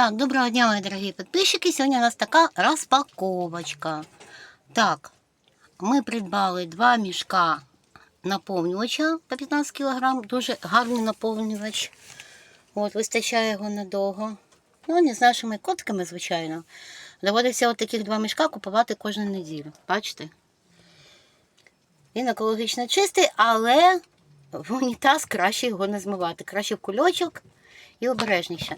Так, доброго дня, мої дорогі підписчики. Сьогодні у нас така розпаковочка. Так, ми придбали два мішка наповнювача по 15 кг. Дуже гарний наповнювач. От, вистачає його надовго. Ну, не з нашими котками, звичайно. Доводиться от таких два мішка купувати кожну неділю. Бачите? Він екологічно чистий, але в унітаз краще його не змивати. Краще в кульочок і обережніше.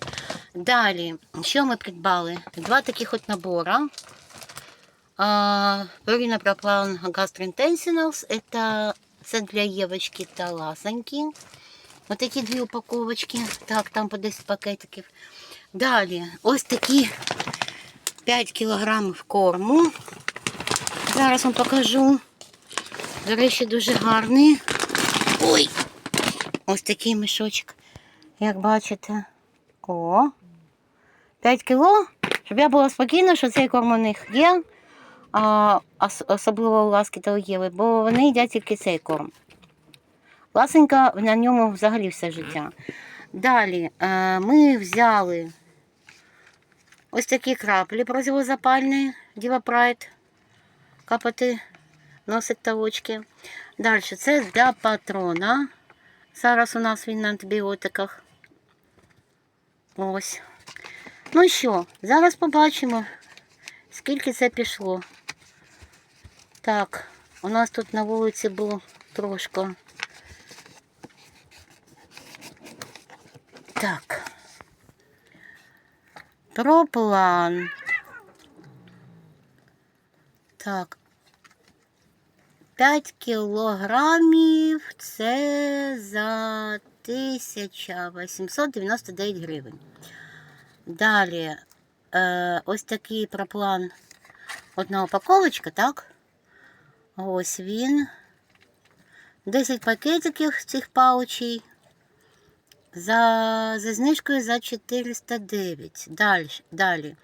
Далі, що ми придбали? Два таких от набора. Пурина Проплан Gastrointestinals. Это це для Євочки та ласеньки. Ось такі дві упаковочки. Так, там по 10 пакетиків. Далі, ось такі 5 кілограмів корму. Зараз вам покажу. До речі, дуже гарний. Ой! Ось такий мішочок. Як бачите. О! 5 кіло. Щоб я була спокійна, що цей корм у них є. А, особливо у ласки та Єви, бо вони їдять тільки цей корм. Ласенька на ньому взагалі все життя. Далі е, ми взяли ось такі краплі противозапальні Діва Прайд. Капати носик та очки. Далі це для патрона. Зараз у нас він на антибіотиках. Ось. Ну що, зараз побачимо, скільки це пішло. Так, у нас тут на вулиці було трошки. Так. Проплан. Так. 5 кілограмів це за 1899 гривень. Далі е, ось такий проплан. Одна упаковочка, так? Ось він. 10 пакетиків цих паучей. За, за знижкою за 409. Далі. далі.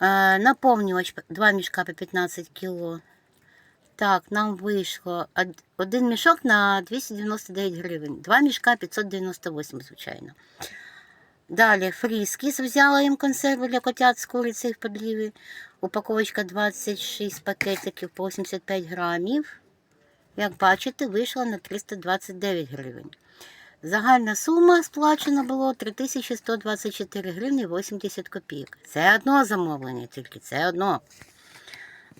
Е, наповнювач 2 мішка по 15 кіло. Так, нам вийшло один мішок на 299 гривень. Два мішка 598, звичайно. Далі фріскіс взяла їм консерви для котят з курицею в подліві. Упаковочка 26 пакетиків по 85 грамів. Як бачите, вийшла на 329 гривень. Загальна сума сплачена було 3124 гривні 80 копійок. Це одно замовлення, тільки це одно.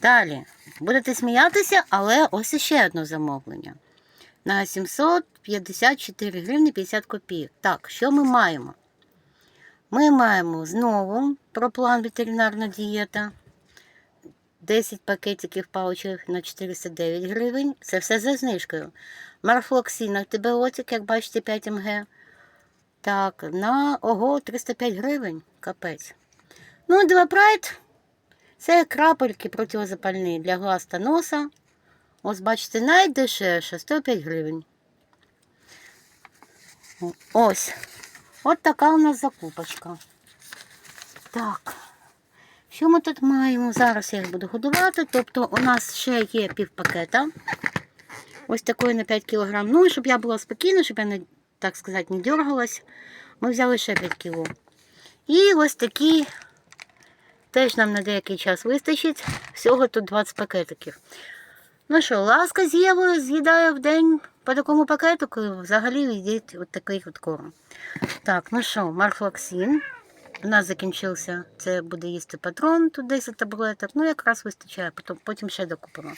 Далі, будете сміятися, але ось іще одне замовлення. На 754 гривні 50 копійок. Так, що ми маємо? Ми маємо знову про план ветеринарна дієта. 10 пакетиків паучів на 409 гривень. Це все за знижкою. Марфлоксин, антибіотик, як бачите, 5 МГ. Так, на ого, 305 гривень. Капець. Ну, Девапрайд це крапельки протизапальні для глаз та носа. Ось бачите, найдешевше 105 гривень. Ось. От така у нас закупочка. Так. Що ми тут маємо? Зараз я їх буду годувати. Тобто у нас ще є півпакета. Ось такої на 5 кг. Ну, і щоб я була спокійна, щоб я не, так сказати, не дергалась. Ми взяли ще 5 кг. І ось такі теж нам на деякий час вистачить. Всього тут 20 пакетиків. Ну що, ласка з Євою з'їдає в день по такому пакетику, і взагалі їдять от такий от корм. Так, ну що, марфлоксин. У нас закінчився, це буде їсти патрон, тут 10 таблеток. Ну, якраз вистачає, потім, потім ще докупимо.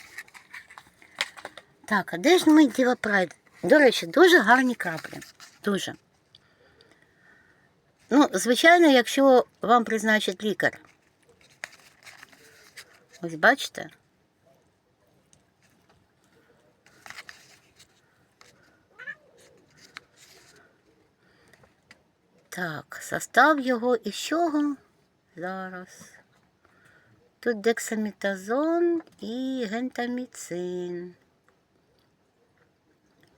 Так, а де ж ми Діва Прайд? До речі, дуже гарні краплі. Дуже. Ну, звичайно, якщо вам призначить лікар. Ось бачите? Так, состав його із чого? Зараз. Тут дексаметазон і гентаміцин.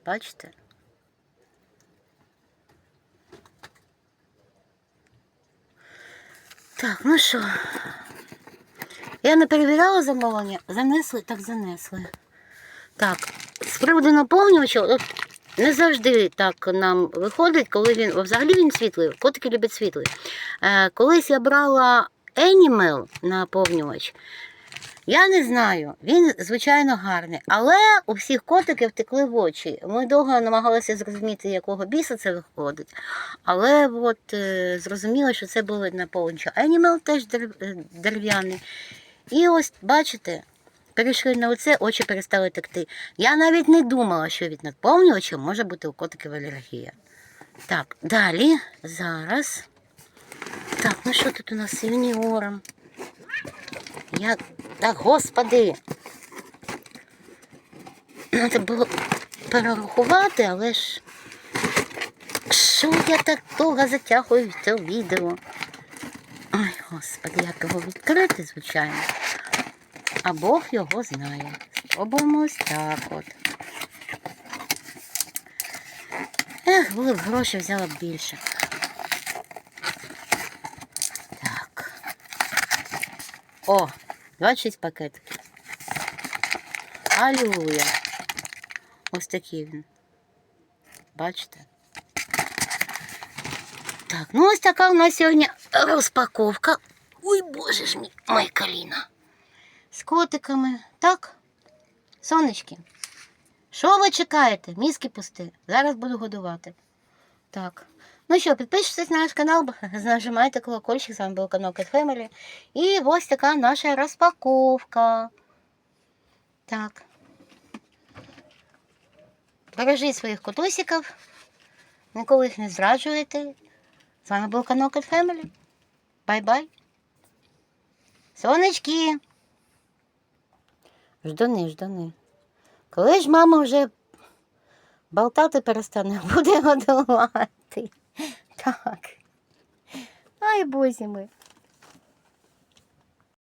Бачите? Так, ну що? Я не перевіряла замовлення. Занесли, так занесли. Так, з приводу наповнювача, от не завжди так нам виходить, коли він взагалі він світлий. Котики люблять світлий. Е, колись я брала Animal наповнювач. Я не знаю, він звичайно гарний, але у всіх котиків втекли в очі. Ми довго намагалися зрозуміти, якого біса це виходить. Але от е, зрозуміло, що це були наповнювачі. Animal теж е, дерев'яний. І ось, бачите, перейшли на оце, очі перестали текти. Я навіть не думала, що від наповнювача може бути у котиків алергія. Так, далі, зараз. Так, ну що тут у нас з юніором? Я. Так, господи. Треба було перерахувати, але ж. Що я так довго затягую в це відео? Ой, господи, як його відкрити, звичайно. А Бог його знає. Спробуємо так от. Ех, були б гроші, взяла б більше. Так. О, 26 пакетиків. Алілуя. Ось такий він. Бачите? Так, ну ось така у нас сьогодні розпаковка. Ой, боже ж мій, моє коліна. З котиками. Так? Сонечки. Що ви чекаєте? Мізки пусти. Зараз буду годувати. Так. Ну що, підписуйтесь на наш канал, нажимайте колокольчик, з вами був канал Cat Family. І ось така наша розпаковка. Так. Бережіть своїх котусиків. Ніколи їх не зраджуйте. З вами був канал Cat Family. Бай-бай. Сонечки. Ждани, ждани. Коли ж мама вже болтати перестане, буде годувати. Так. Ай, бозі ми.